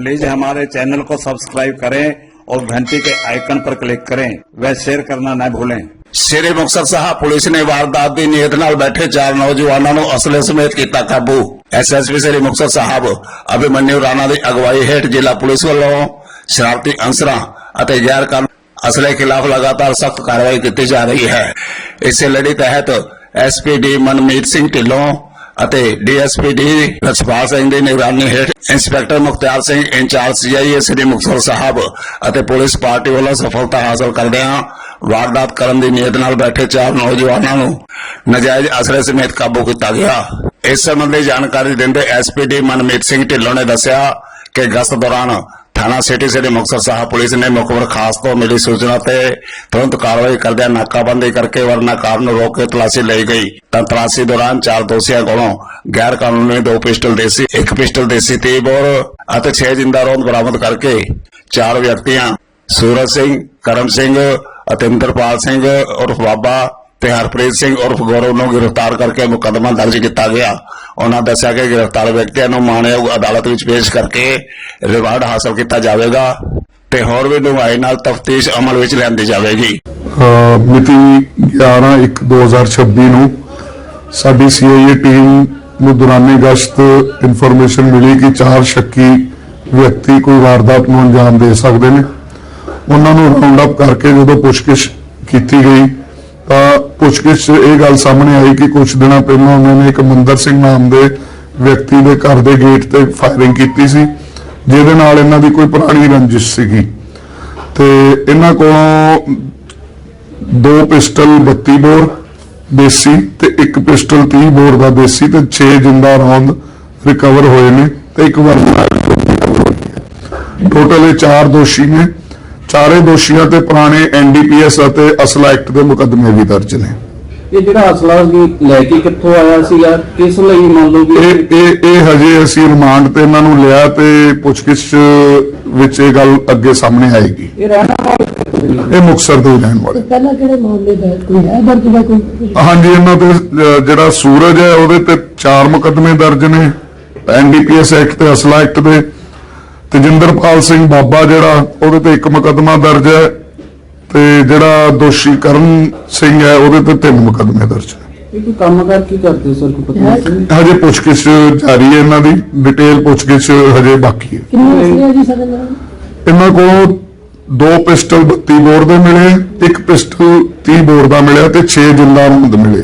Please हमारे channel को subscribe करें और घंटी के आइकन पर क्लिक करें व शेयर करना न भूलें ਸ੍ਰੀ ਮੁਕਤਸਰ ਸਾਹਿਬ ਪੁਲਿਸ ਨੇ ਵਾਰਦਾਤ ਦੀ ਨੀਅਤ ਨਾਲ ਬੈਠੇ ਚਾਰ ਨੌਜਵਾਨਾਂ ਨੂੰ ਅਸਲੇ ਸਮੇਤ ਕੀਤਾ ਕਾਬੂ ਐਸਐਸਪੀ ਸ੍ਰੀ ਮੁਕਤਸਰ ਸਾਹਿਬ ਅਭਿਮਨਿਊ ਰਾਣਾ ਦੀ ਅਗਵਾਈ ਹੇਠ ਜ਼ਿਲ੍ਹਾ ਪੁਲਿਸ ਵੱਲੋਂ ਸ਼ਰਾਰਤੀ ਅੰਸਰਾਂ ਅਤੇ ਗੈਰ ਕਾਨੂੰਨੀ ਅਸਲੇ ਖਿਲਾਫ ਲਗਾਤਾਰ ਸਖਤ ਕਾਰਵਾਈ ਕੀਤੀ ਜਾ ਰਹੀ ਹੈ ਇਸੇ ਲੜੀ ਤਹਿਤ ਐਸਪੀਡੀ ਮਨਮੀਤ ਸਿੰਘ ਢਿੱਲੋਂ ਅਤੇ ਡੀਐਸਪੀ ਡੀ ਰਛਪਾਲ ਸਿੰਘ ਦੀ ਨਿਗਰਾਨੀ ਹੇਠ inspector Mukhtiar Singh incharge CIA Sri Muktsar Sahib ਅਤੇ ਪੁਲਿਸ ਪਾਰਟੀ ਵੱਲੋਂ ਸਫਲਤਾ ਹਾਸਲ ਕਰਦਿਆਂ ਵਾਰਦਾਤ ਕਰਨ ਦੀ ਨੀਅਤ ਨਾਲ ਬੈਠੇ ਚਾਰ ਨੌਜਵਾਨਾਂ ਨੂੰ ਨਜਾਇਜ਼ ਅਸਲੇ ਸਮੇਤ ਕਾਬੂ ਕੀਤਾ ਗਿਆ। ਇਸ ਸੰਬੰਧੀ ਜਾਣਕਾਰੀ ਦਿੰਦੇ ਐਸਪੀਡੀ ਮਨਮੀਤ ਸਿੰਘ ਢਿੱਲੋਂ ਨੇ ਦੱਸਿਆ ਕਿ ਗਸ਼ਤ ਦੌਰਾਨ ਥਾਣਾ ਸਿਟੀ ਸ੍ਰੀ ਮੁਕਤਸਰ ਸਾਹਿਬ ਪੁਲਿਸ ਨੇ ਮੁਖਬਰ ਖਾਸ ਤੋਂ ਮਿਲੀ ਸੂਚਨਾ ਤੇ ਤੁਰੰਤ ਕਾਰਵਾਈ ਕਰਦਿਆਂ ਨਾਕਾਬੰਦੀ ਕਰਕੇ ਵਰਨਾ ਕਾਰ ਨੂੰ ਰੋਕ ਕੇ ਤਲਾਸ਼ੀ ਲਈ ਗਈ। ਤਾਂ ਤਲਾਸ਼ੀ ਦੌਰਾਨ ਚਾਰ ਦੋਸ਼ੀਆਂ ਕੋਲੋਂ ਗੈਰ ਕਾਨੂੰਨੀ ਦੋ ਪਿਸਟਲ ਦੇਸੀ, ਇੱਕ ਪਿਸਟਲ ਦੇਸੀ 30 ਬੋਰ ਅਤੇ 6 ਜਿੰਦਾ ਰੌਂਦ ਬਰਾਮਦ ਕਰਕੇ ਚਾਰ ਵਿਅਕਤੀਆਂ ਸੂਰਜ ਸਿੰਘ, ਕਰਮ ਸਿੰਘ ਅਤੇ ਇੰਦਰਪਾਲ ਸਿੰਘ ਉਰਫ ਬਾਬਾ ਤੇ ਹਰਪ੍ਰੀਤ ਸਿੰਘ ਉਰਫ ਗੌਰਵ ਨੂੰ ਗ੍ਰਿਫਤਾਰ ਕਰਕੇ ਮੁਕੱਦਮਾ ਦਰਜ ਕੀਤਾ ਗਿਆ। ਉਹਨਾਂ ਦੱਸਿਆ ਕਿ ਗ੍ਰਿਫਤਾਰ ਵਿਅਕਤੀਆਂ ਨੂੰ ਮਾਣਯੋਗ ਅਦਾਲਤ ਵਿੱਚ ਪੇਸ਼ ਕਰਕੇ ਰਿਵਾਰਡ ਹਾਸਲ ਕੀਤਾ ਜਾਵੇਗਾ ਤੇ ਹੋਰ ਵੀ ਡੂੰਘਾਈ ਨਾਲ ਤਫਤੀਸ਼ ਅਮਲ ਵਿੱਚ ਲਿਆਂਦੀ ਜਾਵੇਗੀ। ਮਿਤੀ 11/1/2026 ਨੂੰ ਸਾਡੀ ਸੀਆਈਏ ਟੀਮ ਨੂੰ ਦੌਰਾਨੇ ਗਸ਼ਤ ਇਨਫੋਰਮੇਸ਼ਨ ਮਿਲੀ ਕਿ ਚਾਰ ਸ਼ੱਕੀ ਵਿਅਕਤੀ ਕੋਈ ਵਾਰਦਾਤ ਨੂੰ ਅੰਜਾਮ ਦੇ ਸਕਦੇ ਨੇ। ਉਹਨਾਂ ਨੂੰ ਰਾਉਂਡ ਅਪ ਕਰਕੇ ਜਦੋਂ ਪੁੱਛਗਿੱਛ ਕੀਤੀ ਗਈ ਤਾਂ ਪੁੱਛਗਿੱਛ ਇਹ ਗੱਲ ਸਾਹਮਣੇ ਆਈ ਕਿ ਕੁਝ ਦਿਨਾਂ ਪਹਿਲਾਂ ਉਹਨਾਂ ਨੇ ਇੱਕ ਮੰਦਰ ਸਿੰਘ ਨਾਮ ਦੇ ਵਿਅਕਤੀ ਦੇ ਘਰ ਦੇ ਗੇਟ ਤੇ ਫਾਇਰਿੰਗ ਕੀਤੀ ਸੀ, ਜਿਹਦੇ ਨਾਲ ਇਹਨਾਂ ਦੀ ਕੋਈ ਪੁਰਾਣੀ ਰੰਜਿਸ਼ ਸੀਗੀ। ਤੇ ਇਹਨਾਂ ਕੋਲੋਂ ਦੋ ਪਿਸਟਲ 32 ਬੋਰ ਦੇਸੀ ਤੇ ਇੱਕ ਪਿਸਟਲ 30 ਬੋਰ ਦਾ ਦੇਸੀ ਤੇ 6 ਜਿੰਦਾ ਰੌਂਦ ਰਿਕਵਰ ਹੋਏ ਨੇ ਤੇ ਇੱਕ ਵਰਨਾ ਟੋਟਲ ਇਹ ਚਾਰ ਦੋਸ਼ੀ ਨੇ। ਚਾਰੇ ਦੋਸ਼ੀਆਂ ਤੇ ਪੁਰਾਣੇ ਐਨਡੀਪੀਐਸ ਅਤੇ ਅਸਲਾ ਐਕਟ ਦੇ ਮੁਕੱਦਮੇ ਵੀ ਦਰਜ ਨੇ। ਇਹ ਜਿਹੜਾ ਅਸਲਾ ਸੀ ਲੈ ਕੇ ਕਿੱਥੋਂ ਆਇਆ ਸੀਗਾ ਕਿਸ ਲਈ ਮੰਨ ਲਓ ਵੀ ਇਹ ਇਹ ਇਹ ਹਜੇ ਅਸੀਂ ਰਿਮਾਂਡ ਤੇ ਇਹਨਾਂ ਨੂੰ ਲਿਆ ਤੇ ਪੁੱਛਗਿੱਛ ਵਿੱਚ ਇਹ ਗੱਲ ਅੱਗੇ ਸਾਹਮਣੇ ਆਏਗੀ। ਇਹ ਰਹਿਣਾ ਸੀ? ਇਹ ਮੁਕਤਸਰ ਦੇ ਰਹਿਣ ਵਾਲੇ। ਪਹਿਲਾਂ ਕਿਹੜੇ ਮਾਮਲੇ ਦਾ ਕੋਈ ਹੈ ਦਰਜ ਦਾ ਕੋਈ? ਹਾਂਜੀ ਇਹਨਾਂ ਤੇ ਜਿਹੜਾ ਸੂਰਜ ਹੈ ਉਹਦੇ ਤੇ ਚਾਰ ਮੁਕੱਦਮੇ ਦਰਜ ਨੇ। ਐਨਡੀਪੀਐਸ ਐਕਟ ਤੇ ਅਸਲਾ ਐਕਟ ਦੇ ਤੇਜਿੰਦਰਪਾਲ ਸਿੰਘ ਬਾਬਾ ਜਿਹੜਾ ਉਹਦੇ ਤੇ ਇੱਕ ਮੁਕੱਦਮਾ ਦਰਜ ਹੈ ਤੇ ਜਿਹੜਾ ਦੋਸ਼ੀ ਕਰਨ ਸਿੰਘ ਹੈ ਉਹਦੇ ਤੇ ਤਿੰਨ ਮੁਕੱਦਮੇ ਦਰਜ ਨੇ ਇਹ ਕੋਈ ਕੰਮ ਕਰ ਕੀ ਕਰਦੇ ਸਰ ਕੋਈ ਪਤਾ ਨਹੀਂ ਹਜੇ ਪੁੱਛਗਿੱਛ ਜਾਰੀ ਹੈ ਇਹਨਾਂ ਦੀ ਡਿਟੇਲ ਪੁੱਛਗਿੱਛ ਹਜੇ ਬਾਕੀ ਹੈ। ਕਿੰਨੇ ਜੀ ਨਾਲ? ਇਹਨਾਂ ਕੋਲੋਂ ਦੋ ਪਿਸਟਲ 32 ਬੋਰ ਦੇ ਮਿਲੇ ਇੱਕ ਪਿਸਟਲ 30 ਬੋਰ ਦਾ ਮਿਲਿਆ ਤੇ 6 ਜਿੰਦਾ ਰੌਂਦ ਮਿਲੇ